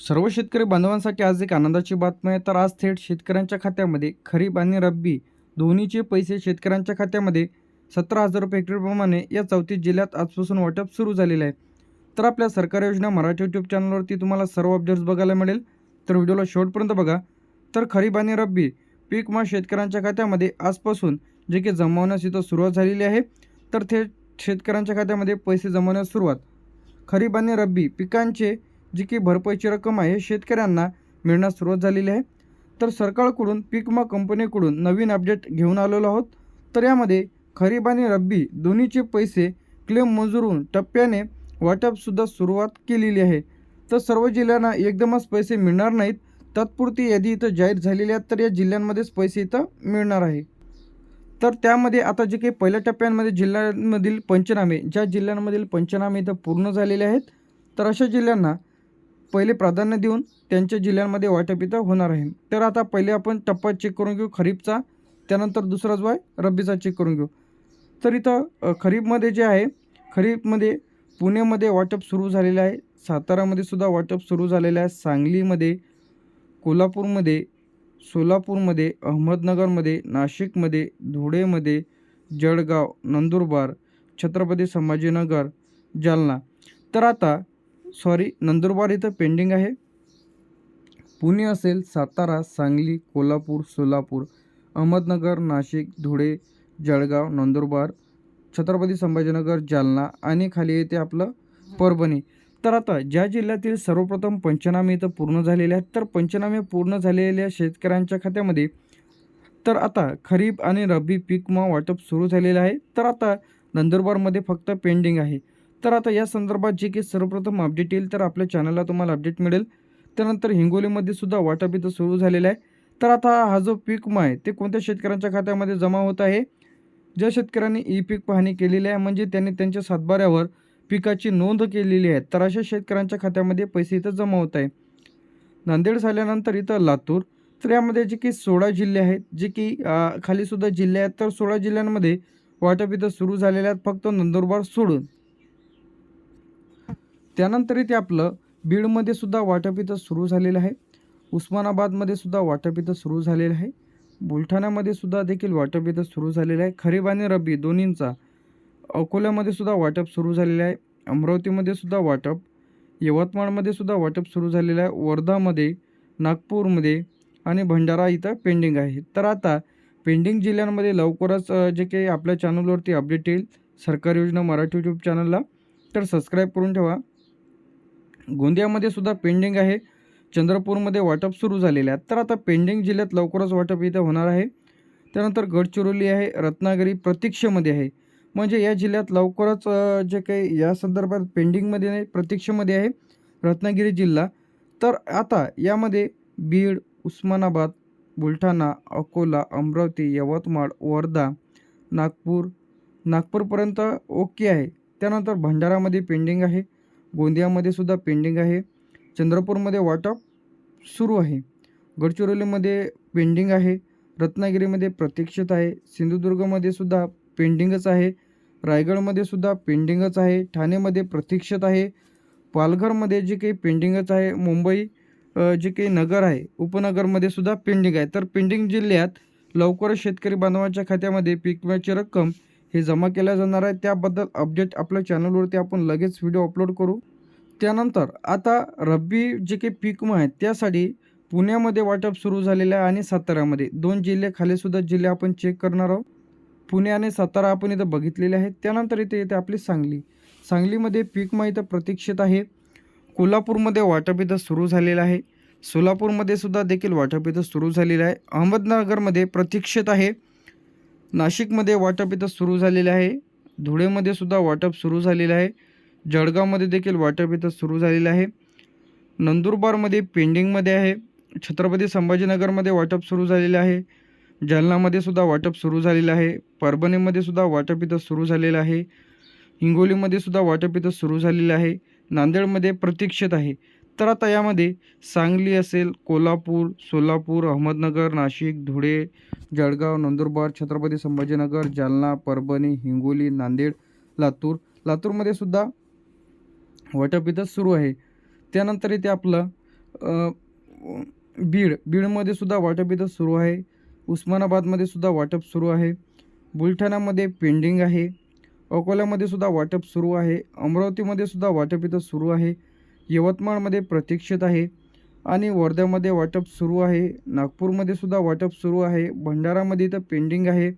सर्व शेतकरी बांधवांसाठी आज एक आनंदाची बातमी आहे. तर आज थेट शेतकऱ्यांच्या खात्यामध्ये खरीप आणि रब्बी दोन्हीचे पैसे शेतकऱ्यांच्या खात्यामध्ये सतरा हजार रुपये हेक्टरप्रमाणे या चौथी जिल्ह्यात आजपासून वाटप सुरू झालेलं आहे. तर आपल्या सरकारी योजना मराठी यूट्यूब चॅनलवरती तुम्हाला सर्व अपडेट्स बघायला मिळेल. तर व्हिडिओला शेवटपर्यंत बघा. तर खरीप आणि रब्बी पीक मा शेतकऱ्यांच्या खात्यामध्ये आजपासून जे की जमवण्यास इथं सुरुवात झालेली आहे. तर थेट शेतकऱ्यांच्या खात्यामध्ये पैसे जमवण्यास सुरुवात. खरीप आणि रब्बी पिकांचे जी की भरपाईची रक्कम आहे शेतकऱ्यांना मिळण्यास सुरुवात झालेली आहे. तर सरकारकडून पीक विमा कंपनीकडून नवीन अपडेट घेऊन आलेलो आहोत. तर यामध्ये खरीप आणि रब्बी दोन्हीचे पैसे क्लेम मंजूरून टप्प्याने वाटपसुद्धा सुरुवात केलेली आहे. तर सर्व जिल्ह्यांना एकदमच पैसे मिळणार नाहीत. तात्पुरती यादी इथं जाहीर झालेली आहेत तर या जिल्ह्यांमध्येच पैसे इथं मिळणार आहे. तर त्यामध्ये आता जे काही पहिल्या टप्प्यांमध्ये जिल्ह्यांमधील पंचनामे ज्या जिल्ह्यांमधील पंचनामे इथं पूर्ण झालेले आहेत तर अशा जिल्ह्यांना पहिले प्राधान्य देऊन त्यांच्या जिल्ह्यांमध्ये वाटप इथं होणार आहे. तर आता पहिले आपण टप्पा चेक करून घेऊ खरीपचा. त्यानंतर दुसरा जो आहे रब्बीचा चेक करून घेऊ. तर इथं खरीपमध्ये जे आहे खरीपमध्ये पुण्यामध्ये वाटप सुरू झालेलं आहे. सातारामध्ये सुद्धा वाटप सुरू झालेलं आहे. सांगलीमध्ये कोल्हापूरमध्ये सोलापूरमध्ये अहमदनगरमध्ये नाशिकमध्ये धुळेमध्ये जळगाव नंदुरबार छत्रपती संभाजीनगर जालना. तर आता सॉरी नंदुरबार इथं पेंडिंग आहे. पुणे असेल सातारा सांगली कोल्हापूर सोलापूर अहमदनगर नाशिक धुळे जळगाव नंदुरबार छत्रपती संभाजीनगर जालना आणि खाली येते आपलं परभणी. तर आता ज्या जिल्ह्यातील सर्वप्रथम पंचनामे इथं पूर्ण झालेले आहेत तर पंचनामे पूर्ण झालेल्या शेतकऱ्यांच्या खात्यामध्ये तर आता खरीप आणि रब्बी पीक मग वाटप सुरू झालेलं आहे. तर आता नंदुरबारमध्ये फक्त पेंडिंग आहे. तर आता या संदर्भात जे की सर्वप्रथम अपडेट येईल तर आपल्या चॅनलला तुम्हाला अपडेट मिळेल. त्यानंतर हिंगोलीमध्ये सुद्धा वाटप इथं सुरू झालेलं आहे. तर आता हा जो पीक विमा आहे ते कोणत्या शेतकऱ्यांच्या खात्यामध्ये जमा होत आहे? ज्या शेतकऱ्यांनी ई पीक पाहणी केलेली आहे म्हणजे त्यांनी त्यांच्या सातबाऱ्यावर पिकाची नोंद केलेली आहे तर अशा शेतकऱ्यांच्या खात्यामध्ये पैसे इथं जमा होत आहे. नांदेड झाल्यानंतर इथं लातूर. तर यामध्ये जे की सोळा जिल्हे आहेत जे की खालीसुद्धा जिल्हे आहेत तर सोळा जिल्ह्यांमध्ये वाटप इथं सुरू झालेले आहेत फक्त नंदुरबार सोडून. त्यानंतर इथे आपलं बीडमध्ये सुद्धा वाटप इथं सुरू झालेलं आहे. उस्मानाबादमध्ये सुद्धा वाटप इथं सुरू झालेलं आहे. बुलढाण्यामध्ये सुद्धा देखील वाटप इथं सुरू झालेलं आहे. खरीप आणि रब्बी दोन्हींचा अकोल्यामध्ये सुद्धा वाटप सुरू झालेलं आहे. अमरावतीमध्ये सुद्धा वाटप यवतमाळमध्ये सुद्धा वाटप सुरू झालेलं आहे. वर्धामध्ये नागपूरमध्ये आणि भंडारा इथं पेंडिंग आहे. तर आता पेंडिंग जिल्ह्यांमध्ये लवकरच जे काही आपल्या चॅनलवरती अपडेट येईल सरकारी योजना मराठी यूट्यूब चॅनलला तर सबस्क्राईब करून ठेवा. गोंदियामध्ये सुद्धा पेंडिंग आहे. चंद्रपूरमध्ये वाटप सुरू झालेले आहे तर आता पेंडिंग जिल्ह्यात लवकरच वाटप इथं होणार आहे. त्यानंतर गडचिरोली आहे रत्नागिरी प्रतीक्षेमध्ये आहे. म्हणजे या जिल्ह्यात लवकरच जे काही या संदर्भात पेंडिंगमध्ये नाही प्रतीक्षेमध्ये आहे रत्नागिरी जिल्हा. तर आता यामध्ये बीड उस्मानाबाद बुलढाणा अकोला अमरावती यवतमाळ वर्धा नागपूर नागपूरपर्यंत ओके आहे. त्यानंतर भंडारामध्ये पेंडिंग आहे. गोंदियामध्ये सुद्धा पेंडिंग आहे. चंद्रपूरमध्ये वाटप सुरू आहे. गडचिरोलीमध्ये पेंडिंग आहे. रत्नागिरीमध्ये प्रतीक्षित आहे. सिंधुदुर्गमध्ये सुद्धा पेंडिंगच आहे. रायगडमध्ये सुद्धा पेंडिंगच आहे. ठाणेमध्ये प्रतीक्षित आहे. पालघरमध्ये जे काही पेंडिंगच आहे मुंबई जे काही नगर आहे उपनगरमध्ये सुद्धा पेंडिंग आहे. तर पेंडिंग जिल्ह्यात लवकरच शेतकरी बांधवांच्या खात्यामध्ये पीक विम्याची रक्कम हे जमा केल्या जाणार आहे. त्याबद्दल अपडेट आपल्या चॅनलवरती आपण लगेच व्हिडिओ अपलोड करू. त्यानंतर आता रब्बी जे काही पीक आहे त्यासाठी पुण्यामध्ये वाटप सुरू झालेलं आहे आणि साताऱ्यामध्ये. दोन जिल्हे खालीसुद्धा जिल्हे आपण चेक करणार आहोत. पुणे आणि सातारा आपण इथं बघितलेले आहेत. त्यानंतर इथे येते आपली सांगली. सांगलीमध्ये पीक विमा इथं प्रतीक्षित आहे. कोल्हापूरमध्ये वाटप इथं सुरू झालेलं आहे. सोलापूरमध्ये सुद्धा देखील वाटप इथं सुरू झालेलं आहे. अहमदनगरमध्ये प्रतीक्षित आहे. नाशिकमध्ये वाटप इथं सुरू झालेलं आहे. धुळेमध्ये सुद्धा वाटप सुरू झालेलं आहे. जळगावमध्ये देखील वाटप इथं सुरू झालेलं आहे. नंदुरबारमध्ये पेंडिंगमध्ये आहे. छत्रपती संभाजीनगरमध्ये वाटप सुरू झालेलं आहे. जालनामध्ये सुद्धा वाटप सुरू झालेलं आहे. परभणीमध्ये सुद्धा वाटप इथं सुरू झालेलं आहे. हिंगोलीमध्ये सुद्धा वाटप इथं सुरू झालेलं आहे. नांदेडमध्ये प्रतीक्षित आहे. तर आता यामध्ये सांगली असेल कोल्हापूर सोलापूर अहमदनगर नाशिक धुळे जळगाव नंदुरबार छत्रपती संभाजीनगर जालना परभणी हिंगोली नांदेड लातूर. लातूरमध्ये सुद्धा वाटप इथं सुरू आहे. त्यानंतर इथे आपलं बीड. बीडमध्ये सुद्धा वाटप इथं सुरू आहे. उस्मानाबादमध्ये सुद्धा वाटप सुरू आहे. बुलढाण्यामध्ये पेंडिंग आहे. अकोल्यामध्ये सुद्धा वाटप सुरू आहे. अमरावतीमध्ये सुद्धा वाटप इथं सुरू आहे. यवतमाळमध्ये प्रतीक्षित आहे आणि वर्ध्यामध्ये वाटप सुरू आहे. नागपूरमध्ये सुद्धा वाटप सुरू आहे. भंडारामध्ये इथं पेंडिंग आहे.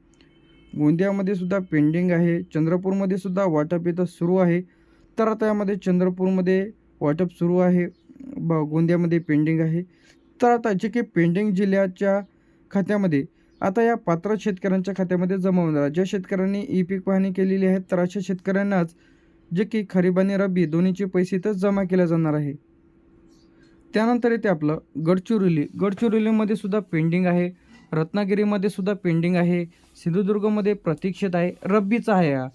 गोंदियामध्ये सुद्धा पेंडिंग आहे. चंद्रपूरमध्ये सुद्धा वाटप इथं सुरू आहे. तर आता यामध्ये चंद्रपूरमध्ये वाटप सुरू आहे. ब गोंदियामध्ये पेंडिंग आहे. तर आता जे काही पेंडिंग जिल्ह्याच्या खात्यामध्ये आता या पात्र शेतकऱ्यांच्या खात्यामध्ये जमा होणार आहे. ज्या शेतकऱ्यांनी ई पीक पाहणी केलेली आहे तर अशा शेतकऱ्यांनाच जे की खरीब आणि रब्बी दोन्हीचे पैसे इथं जमा केले जाणार आहे. त्यानंतर येते आपलं गडचिरोली गडचिरोलीमध्ये सुद्धा पेंडिंग आहे. रत्नागिरीमध्ये सुद्धा पेंडिंग आहे. सिंधुदुर्गमध्ये प्रतीक्षित आहे. रब्बीचा आहे हा.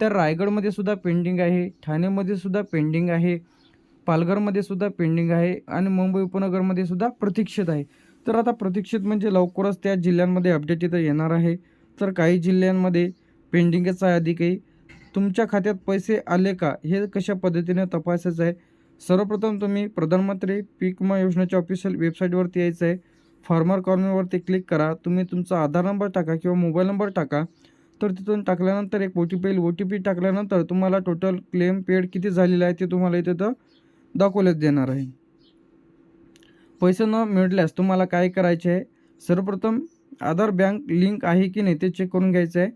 तर रायगडमध्ये सुद्धा पेंडिंग आहे. ठाणेमध्ये सुद्धा पेंडिंग आहे. पालघरमध्ये सुद्धा पेंडिंग आहे. आणि मुंबई उपनगरमध्ये सुद्धा प्रतीक्षित आहे. तर आता प्रतीक्षित म्हणजे लवकरच त्या जिल्ह्यांमध्ये अपडेट इथं येणार आहे. तर काही जिल्ह्यांमध्ये पेंडिंगच आहे आधी काही तुमच्या खात्यात पैसे आले का? हे कशा पद्धतीने तपासायचं आहे? सर्वप्रथम तुम्ही प्रधानमंत्री पीक विमा योजनेच्या ऑफिशियल वेबसाईटवरती यायचं आहे. फार्मर कॉर्नरवरती क्लिक करा. तुम्ही तुमचा आधार नंबर टाका किंवा मोबाईल नंबर टाका. तर तिथून टाकल्यानंतर एक ओ टी पी येईल. ओ टी पी टाकल्यानंतर तुम्हाला टोटल क्लेम पेड किती झालेलं आहे ते तुम्हाला इथे तर देणार आहे. पैसे न मिळल्यास तुम्हाला काय करायचे आहे? सर्वप्रथम आधार बँक लिंक आहे की नाही ते चेक करून घ्यायचं आहे.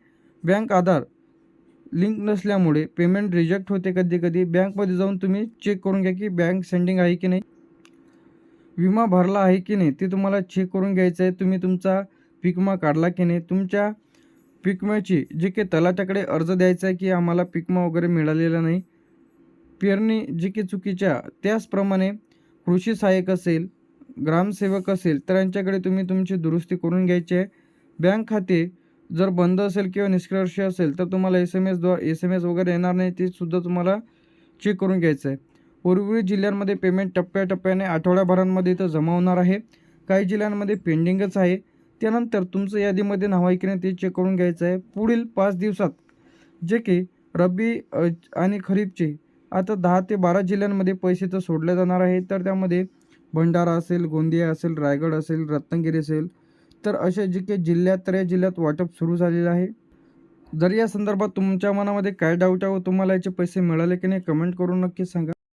बँक आधार लिंक नसल्यामुळे पेमेंट रिजेक्ट होते कधी कधी. बँकमध्ये जाऊन तुम्ही चेक करून घ्या की बँक सेंडिंग आहे की नाही. विमा भरला आहे की नाही ते तुम्हाला चेक करून घ्यायचं आहे तुम्ही तुमचा पीक विमा काढला की नाही. तुमच्या पीक विम्याची जे काही तलाट्याकडे अर्ज द्यायचा आहे की आम्हाला पीक विमा वगैरे मिळालेला नाही. पेरणी जी की चुकीच्या त्याचप्रमाणे कृषी सहाय्यक असेल ग्रामसेवक असेल तर यांच्याकडे तुम्ही तुमची दुरुस्ती करून घ्यायची आहे. बँक खाते जर बंद असेल किंवा निष्कर्ष असेल तर तुम्हाला एस एम एसद्वारे एस एम एस वगैरे येणार नाही ते सुद्धा तुम्हाला चेक करून घ्यायचं आहे. उर्वरित जिल्ह्यांमध्ये पेमेंट टप्प्याटप्प्याने आठवड्याभरांमध्ये इथं जमा होणार आहे. काही जिल्ह्यांमध्ये पेंडिंगच आहे. त्यानंतर तुमचं यादीमध्ये नाव आहे की नाही ते चेक करून घ्यायचं आहे. पुढील पाच दिवसात जे की रब्बी आणि खरीपचे आता दहा ते बारा जिल्ह्यांमध्ये पैसे तर सोडले जाणार आहे तर त्यामध्ये भंडारा असेल गोंदिया असेल रायगड असेल रत्नागिरी असेल तर असे जे काही जिल्ह्यात तर या जिल्ह्यात वाटप सुरू झालेलं आहे. जर या संदर्भात तुमच्या मनामध्ये काय डाऊट आहे व तुम्हाला याचे पैसे मिळाले की नाही कमेंट करून नक्की सांगा.